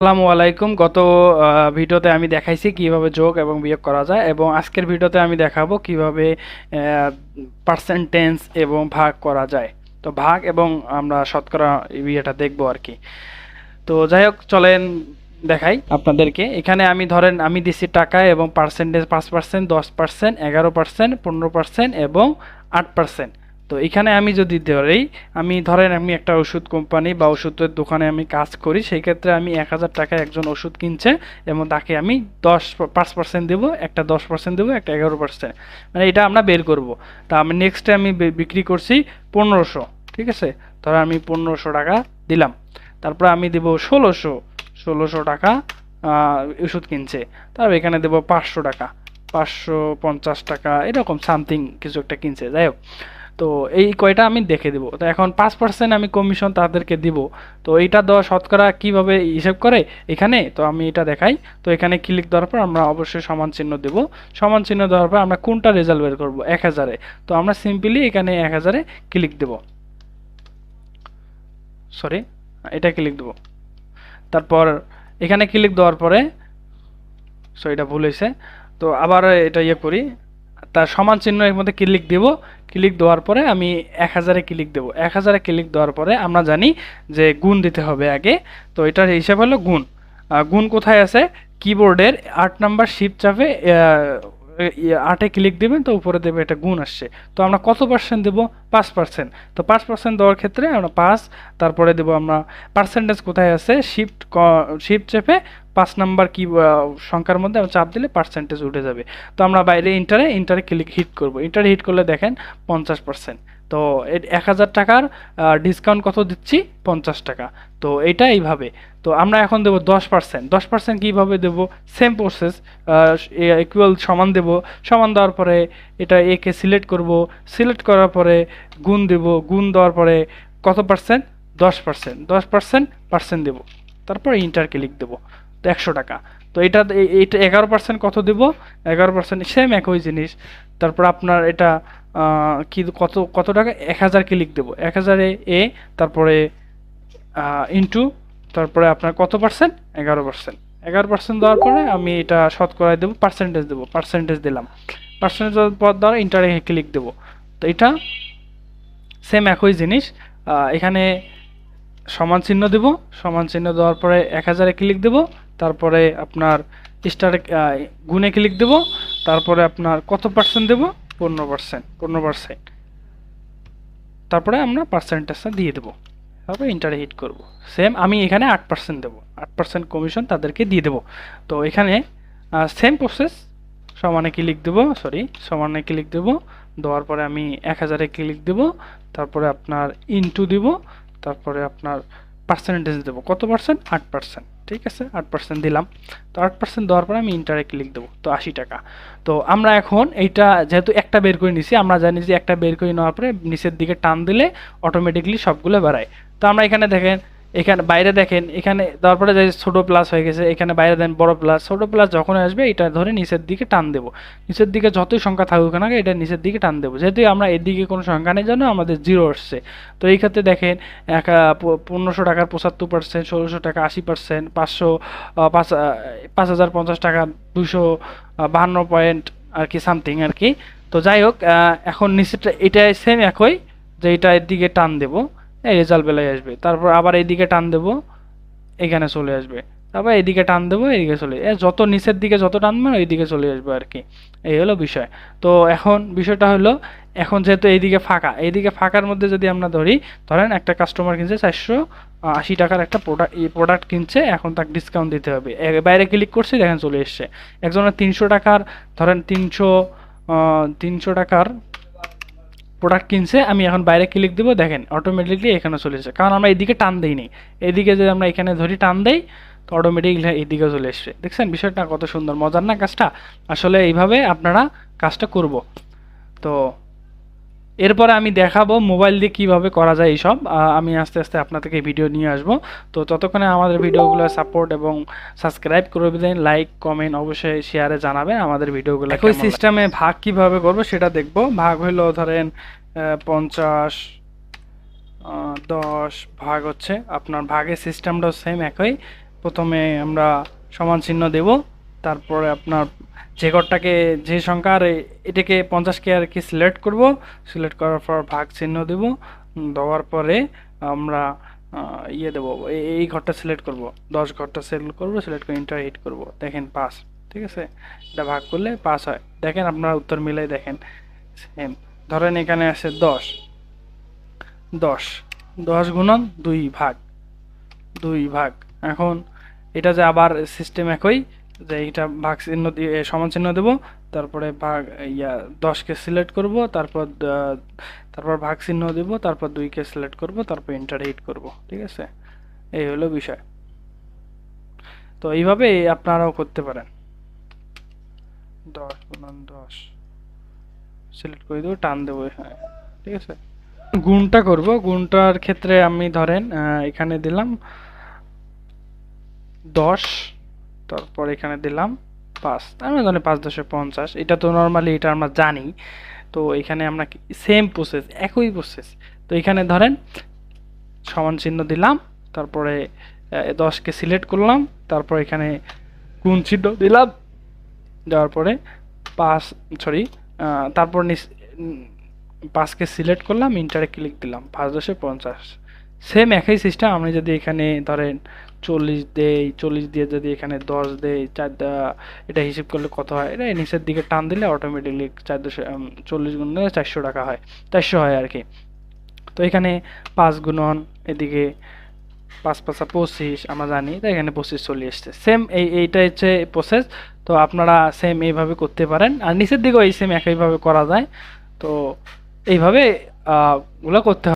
আসসালামু আলাইকুম। গত ভিডিওতে আমি দেখাইছি কীভাবে যোগ এবং বিয়োগ করা যায় এবং আজকের ভিডিওতে আমি দেখাবো কীভাবে পার্সেন্টেজ এবং ভাগ করা যায়। তো ভাগ এবং আমরা শতকরা ইয়েটা দেখব আর কি তো যাই হোক, চলেন দেখাই আপনাদেরকে। এখানে আমি ধরেন, আমি দিছি টাকা এবং পার্সেন্টেজ পাঁচ পার্সেন্ট দশ পার্সেন্ট এগারো পার্সেন্ট পনেরো পার্সেন্ট এবং আট পার্সেন্ট তো এখানে আমি যদি ধরেই, আমি ধরেন আমি একটা ওষুধ কোম্পানি বা ওষুধের দোকানে আমি কাজ করি, সেই ক্ষেত্রে আমি এক হাজার টাকায় একজন ওষুধ কিনছে এবং তাকে আমি দশ পাঁচ পার্সেন্ট দেবো, একটা দশ পার্সেন্ট দেবো, একটা এগারো পার্সেন্ট মানে এটা আমরা বের করব। তা আমি নেক্সটে আমি বিক্রি করছি পনেরোশো, ঠিক আছে? ধর আমি পনেরোশো টাকা দিলাম। তারপর আমি দেবো ষোলোশো ষোলোশো টাকা ওষুধ কিনছে। তারপর এখানে দেবো পাঁচশো টাকা, পাঁচশো পঞ্চাশ টাকা, এরকম সামথিং কিছু একটা কিনছে। যাই হোক। তো এই কয়টা আমি দেখে দেবো। তো এখন পাঁচ পার্সেন্ট আমি কমিশন তাদেরকে দিব। তো এইটা দেওয়া শতকরা কীভাবে হিসেব করে? এখানে, তো আমি এটা দেখাই। তো এখানে ক্লিক দেওয়ার পর আমরা অবশ্যই সমান চিহ্ন দেবো। সমান চিহ্ন দেওয়ার পর আমরা কোনটা রেজাল্ট বের করব? এক হাজারে। তো আমরা সিম্পলি এখানে এক হাজারে ক্লিক দেব। সরি এটা ক্লিক দেবো। তারপর এখানে ক্লিক দেওয়ার পরে সো এটা ভুল হয়েছে তো আবার এটা ইয়ে করি। তার সমান চিহ্ন এর মধ্যে ক্লিক দেব? ক্লিক দেওয়ার পরে আমি এক হাজারে ক্লিক দেবো? এক হাজারে ক্লিক দেওয়ার পরে আমরা জানি যে গুণ দিতে হবে আগে। তো এটার হিসাব হলো গুণ। গুণ কোথায় আছে? কিবোর্ডের আট নাম্বার শিপ চাপে আটে ক্লিক দেবেন, তো উপরে দেবে এটা গুণ আসছে। তো আমরা কত পার্সেন্ট দেবো? পাঁচ পার্সেন্ট তো পাঁচ পার্সেন্ট দেওয়ার ক্ষেত্রে আমরা পাঁচ, তারপরে দেবো আমরা পার্সেন্টেজ কোথায় আছে? শিফট শিফট চেপে পাঁচ নাম্বার কি সংখ্যার মধ্যে আমরা চাপ দিলে পার্সেন্টেজ উঠে যাবে। তো আমরা বাইরে ইন্টারে ইন্টারে ক্লিক হিট করব। ইন্টারে হিট করলে দেখেন পঞ্চাশ পার্সেন্ট তো এক হাজার টাকার ডিসকাউন্ট কত দিচ্ছি? পঞ্চাশ টাকা। তো এটা এইভাবে। তো আমরা এখন দেবো দশ পার্সেন্ট দশ পার্সেন্ট কীভাবে দেবো? সেম প্রসেস ইকুয়াল সমান দেব। সমান দেওয়ার পরে এটা একে সিলেক্ট করব। সিলেক্ট করার পরে গুণ দেব। গুণ দেওয়ার পরে কত পার্সেন্ট দশ পার্সেন্ট দশ পার্সেন্ট পার্সেন্ট দেবো। তারপর ইন্টার ক্লিক দেবো। তো একশো টাকা। তো এটা এ- এইটা এগারো পার্সেন্ট কত দেব? এগারো পার্সেন্ট সেম একই জিনিস। তারপর আপনার এটা কি কত কত টাকা? এক হাজার ক্লিক দেবো। এক হাজারে এ তারপরে ইন্টু তারপরে আপনার কত পার্সেন্ট এগারো পার্সেন্ট এগারো পার্সেন্ট দেওয়ার পরে আমি এটা শতকরায় দেবো পার্সেন্টেজ দেবো পার্সেন্টেজ দিলাম। পার্সেন্টেজ পর দেওয়ার ইন্টারে ক্লিক দেবো। তো এটা সেম একই জিনিস। এখানে সমান চিহ্ন দেব। সমান চিহ্ন দেওয়ার পরে এক হাজারে ক্লিক দেব। তারপরে আপনার স্টারে গুণে ক্লিক দেব, তারপরে আপনার কত পার্সেন্ট দেব? পনেরো পার্সেন্ট পনেরো পার্সেন্ট তারপরে আমরা পার্সেন্টেজটা দিয়ে দেবো। তারপরে ইন্টারে হিট করব। সেম আমি এখানে আট পার্সেন্ট দেবো। আট পার্সেন্ট কমিশন তাদেরকে দিয়ে দেবো। তো এখানে সেম প্রসেস সমানে ক্লিক দেবো সরি সমানে ক্লিক দেবো, দেওয়ার পরে আমি এক হাজারে ক্লিক দেবো, তারপরে আপনার ইনটু দিব, তারপরে আপনার পার্সেন্টেজ দেবো। কত পার্সেন্ট আট পার্সেন্ট ঠিক আছে, আট পার্সেন্ট দিলাম। তো আট পার্সেন্ট দেওয়ার পরে আমি ইন্টারে ক্লিক দেবো, তো আশি টাকা। তো আমরা এখন এইটা যেহেতু একটা বের করে নিছি, আমরা জানি যে একটা বের করে নেওয়ার পরে নিচের দিকে টান দিলে অটোমেটিকলি সবগুলো বাড়ায়। তো আমরা এখানে দেখেন এখানে বাইরে দেখেন, এখানে তারপরে যে ছোটো প্লাস হয়ে গেছে, এখানে বাইরে দেন বড় প্লাস ছোটো প্লাস যখন আসবে, এটা ধরে নিচের দিকে টান দেবো। নিচের দিকে যতই সংখ্যা থাকুক না এটা নিচের দিকে টান দেবো। যেহেতু আমরা এদিকে কোনো সংখ্যা নেই জন্য আমাদের জিরো আসছে। তো এই ক্ষেত্রে দেখেন, এক পনেরোশো টাকার পঁচাত্তর পার্সেন্ট ষোলোশো টাকা আশি পার্সেন্ট পাঁচশো পাঁচ পাঁচ হাজার পঞ্চাশ টাকা, দুশো বাহান্ন পয়েন্ট আর কি সামথিং আর কি। তো যাই হোক এখন নিচেরটা এটা সেম একই, যে এটা এর দিকে টান দেবো। এই রেজাল্ট বেলায় আসবে। তারপর আবার এইদিকে টান দেবো, এখানে চলে আসবে। তারপর এইদিকে টান দেবো, এইদিকে চলে যত নিচের দিকে যত টানবে ওই দিকে চলে আসবে আর কি। এই হলো বিষয়। তো এখন বিষয়টা হলো, এখন যেহেতু এইদিকে ফাঁকা, এইদিকে ফাঁকার মধ্যে যদি আমরা ধরি, ধরেন একটা কাস্টমার কিনছে চারশো আশি টাকার একটা প্রোডাক্ট এই প্রোডাক্ট কিনছে, এখন তাকে ডিসকাউন্ট দিতে হবে। বাইরে ক্লিক করছে, দেখেন চলে এসছে। একজনের তিনশো টাকার, ধরেন তিনশো তিনশো টাকার প্রোডাক্ট কিনছে, আমি এখন বাইরে ক্লিক দেবো, দেখেন অটোমেটিকলি এখানে চলে এসেছে। কারণ আমরা এদিকে টান দিইনি এদিকে যদি আমরা এখানে ধরি টান দেই, তো অটোমেটিকলি এদিকে চলে এসছে। দেখছেন? বিষয়টা কত সুন্দর, মজার না কাজটা? আসলে এইভাবে আপনারা কাজটা করব। তো এরপরে আমি দেখাবো মোবাইল দিয়ে কীভাবে করা যায় এইসব। আমি আস্তে আস্তে আপনাদেরকে ভিডিও নিয়ে আসব। তো ততক্ষণে আমাদের ভিডিওগুলো সাপোর্ট এবং সাবস্ক্রাইব করে দেন লাইক কমেন্ট অবশ্যই শেয়ারে জানাবেন আমাদের ভিডিওগুলো একই সিস্টেমে ভাগ কীভাবে করব সেটা দেখব। ভাগ হলো ধরেন পঞ্চাশ দশ ভাগ হচ্ছে। আপনার ভাগের সিস্টেমটাও সেম একই। প্রথমে আমরা সমান চিহ্ন দেব তারপরে আপনার যে ঘরটাকে, যে সংখ্যা আর এ- এটাকে পঞ্চাশকে আর কি সিলেক্ট করব সিলেক্ট করার পর ভাগ চিহ্ন দেব দেওয়ার পরে আমরা ইয়ে দেবো এই- ঘরটা সিলেক্ট করব, দশ ঘরটা সিলেক্ট করব সিলেক্ট করে ইন্টার হিট করব, দেখেন পাস ঠিক আছে? এটা ভাগ করলে পাস হয়, দেখেন আপনারা উত্তর মিলাই দেখেন সেম ধরেন এখানে আছে দশ দশ দশ গুণন দুই ভাগ দুই ভাগ, এখন এটা যে আবার সিস্টেম একই যে এটা ভাগ চিহ্ন দিয়ে সমান চিহ্ন দেবো, তারপরে ভাগ, ইয়া, দশকে সিলেক্ট করব, তারপর তারপর ভাগ চিহ্ন দেব, তারপর দুইকে সিলেক্ট করব, তারপর এন্টার হিট করব, ঠিক আছে? এই হলো বিষয়। তো এইভাবে আপনারাও করতে পারেন। দশ গুণন দশ সিলেক্ট করে দেবো, টান দেবো ঠিক আছে? গুণটা করব, গুণটার ক্ষেত্রে আমি ধরেন এখানে দিলাম দশ তারপর এখানে দিলাম পাঁচ। আমি ধরেন পাঁচ দশে পঞ্চাশ। এটা তো নর্মালি এটা আমরা জানি। তো এখানে আমরা সেম প্রসেস একই প্রসেস তো এখানে ধরেন সমান চিহ্ন দিলাম, তারপরে দশকে সিলেক্ট করলাম, তারপর এখানে গুণ চিহ্ন দিলাম, দেওয়ার পরে পাঁচ সরি তারপর পাঁচকে সিলেক্ট করলাম ইন্টারে ক্লিক দিলাম, পাঁচ দশে পঞ্চাশ। সেম একই সিস্টেম আমি যদি এখানে ধরেন চল্লিশ দেই চল্লিশ দিয়ে যদি এখানে দশ দেই চার এটা হিসেব করলে কত হয়? এটা নিচের দিকে টান দিলে অটোমেটিকলি চার দশে চল্লিশ গুণ দিলে চারশো টাকা হয়। চারশো হয় আর কি। তো এখানে পাঁচ গুণন এদিকে পাঁচ পাঁচা পঁচিশ আমরা জানি তো এখানে পঁচিশ চলে এসছে। সেম এই এইটা হচ্ছে প্রসেস তো আপনারা সেম এইভাবে করতে পারেন। আর নিচের দিকেও এই সেম একইভাবে করা যায়। তো এইভাবে আহ, গুলো করতে